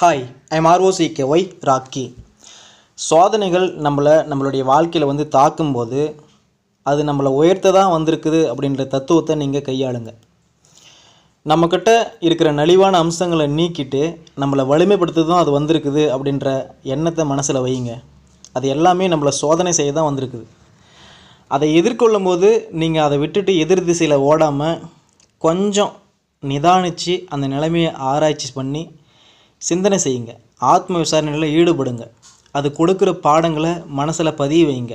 Hi I'm R O C K Y Rocky சோதனைகள் நம்மளை நம்மளுடைய வாழ்க்கையில் வந்து தாக்கும்போது அது நம்மளை உயர்த்த தான் வந்திருக்குது அப்படின்ற தத்துவத்தை நீங்கள் கையாளுங்க. நம்மக்கிட்ட இருக்கிற நலிவான அம்சங்களை நீக்கிட்டு நம்மளை வலிமைப்படுத்துதான் அது வந்திருக்குது அப்படின்ற எண்ணத்தை மனசில் வையுங்க. அது எல்லாமே நம்மளை சோதனை செய்ய தான் வந்திருக்குது. அதை எதிர்கொள்ளும் போது நீங்கள் அதை விட்டுட்டு எதிர் திசையில் ஓடாமல் கொஞ்சம் நிதானித்து அந்த நிலைமையை ஆராய்ச்சி பண்ணி சிந்தனை செய்யுங்க. ஆத்ம விசாரணையில் ஈடுபடுங்க. அது கொடுக்குற பாடங்களை மனசில் பதிய வைங்க.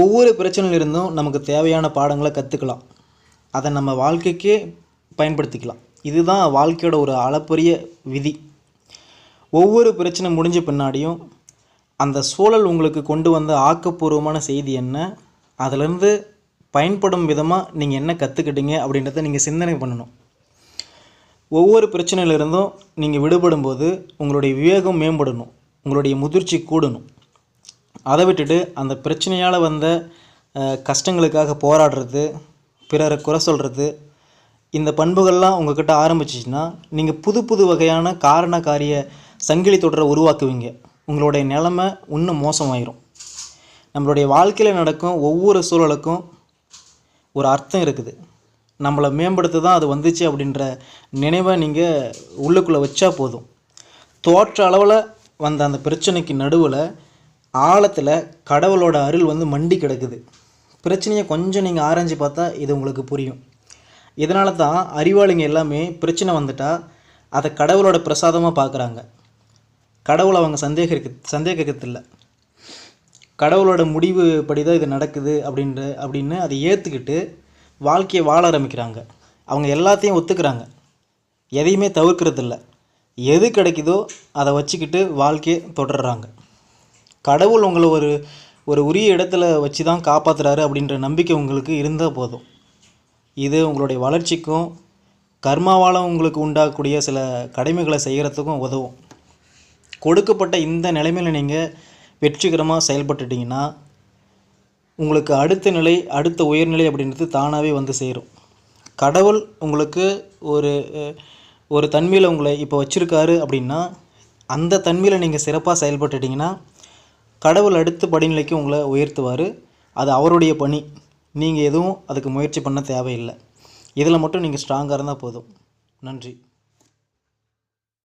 ஒவ்வொரு பிரச்சனையிலிருந்தும் நமக்கு தேவையான பாடங்களை கற்றுக்கலாம் அதை நம்ம வாழ்க்கைக்கே பயன்படுத்திக்கலாம். இதுதான் வாழ்க்கையோட ஒரு அளப்பரிய விதி. ஒவ்வொரு பிரச்சனை முடிஞ்ச பின்னாடியும் அந்த சூழல் உங்களுக்கு கொண்டு வந்த ஆக்கப்பூர்வமான செய்தி என்ன? அதிலிருந்து பயன்படும் விதமாக நீங்கள் என்ன கற்றுக்கிட்டீங்க அப்படின்றத நீங்கள் சிந்தனை பண்ணணும். ஒவ்வொரு பிரச்சனையிலிருந்தும் நீங்கள் விடுபடும்போது உங்களுடைய விவேகம் மேம்படணும். உங்களுடைய முதிர்ச்சி கூடணும். அதை விட்டுட்டு அந்த பிரச்சனையால் வந்த கஷ்டங்களுக்காக போராடுறது பிறரை குறை சொல்கிறது இந்த பண்புகள்லாம் உங்கள்கிட்ட ஆரம்பிச்சிச்சின்னா நீங்கள் புது புது வகையான காரண காரிய சங்கிலி தொடரை உருவாக்குவீங்க. உங்களுடைய நிலைமை இன்னும் மோசமாயிரும். நம்மளுடைய வாழ்க்கையில் நடக்கும் ஒவ்வொரு சூழலுக்கும் ஒரு அர்த்தம் இருக்குது. நம்மளை மேம்படுத்த தான் அது வந்துச்சு அப்படின்ற நினைவை நீங்கள் உள்ளுக்குள்ளே வச்சா போதும். தோற்ற அளவில் வந்த அந்த பிரச்சனைக்கு நடுவில் ஆழத்தில் கடவுளோட அருள் வந்து மண்டி கிடக்குது. பிரச்சனையை கொஞ்சம் நீங்கள் ஆராய்ஞ்சு பார்த்தா இது உங்களுக்கு புரியும். இதனால தான் அறிவாளிங்க எல்லாமே பிரச்சனை வந்துட்டால் அதை கடவுளோட பிரசாதமாக பார்க்குறாங்க கடவுளை அவங்க சந்தேகிக்க சந்தேகிக்கிறதில்ல. கடவுளோட முடிவு படி தான் இது நடக்குது அப்படின்ற அப்படின்னு அதை ஏற்றுக்கிட்டு வாழ்க்கையை வாழ ஆரம்பிக்கிறாங்க. அவங்க எல்லாத்தையும் ஒத்துக்கிறாங்க. எதையுமே தவிர்க்கிறதில்ல. எது கிடைக்குதோ அதை வச்சுக்கிட்டு வாழ்க்கையை தொடர்றாங்க. கடவுள் உங்களை ஒரு ஒரு உரிய இடத்துல வச்சு தான் காப்பாற்றுறாரு அப்படின்ற நம்பிக்கை உங்களுக்கு இருந்தால் போதும். இது உங்களுடைய வளர்ச்சிக்கும் கர்மாவால் உங்களுக்கு உண்டாகக்கூடிய சில கடமைகளை செய்கிறதுக்கும் உதவும். கொடுக்கப்பட்ட இந்த நிலைமையில் நீங்கள் வெற்றிகரமாக செயல்பட்டுட்டிங்கன்னா உங்களுக்கு அடுத்த நிலை அடுத்த உயர்நிலை அப்படின்றது தானாகவே வந்து சேரும். கடவுள் உங்களுக்கு ஒரு ஒரு தன்மையில் உங்களை இப்போ வச்சுருக்காரு அப்படின்னா அந்த தன்மையில் நீங்கள் சிறப்பாக செயல்பட்டுட்டிங்கன்னா கடவுள் அடுத்த படிநிலைக்கு உங்களை உயர்த்துவார். அது அவருடைய பணி. நீங்கள் எதுவும் அதுக்கு முயற்சி பண்ண தேவையில்லை. இதில் மட்டும் நீங்கள் ஸ்ட்ராங்காக இருந்தால் போதும். நன்றி.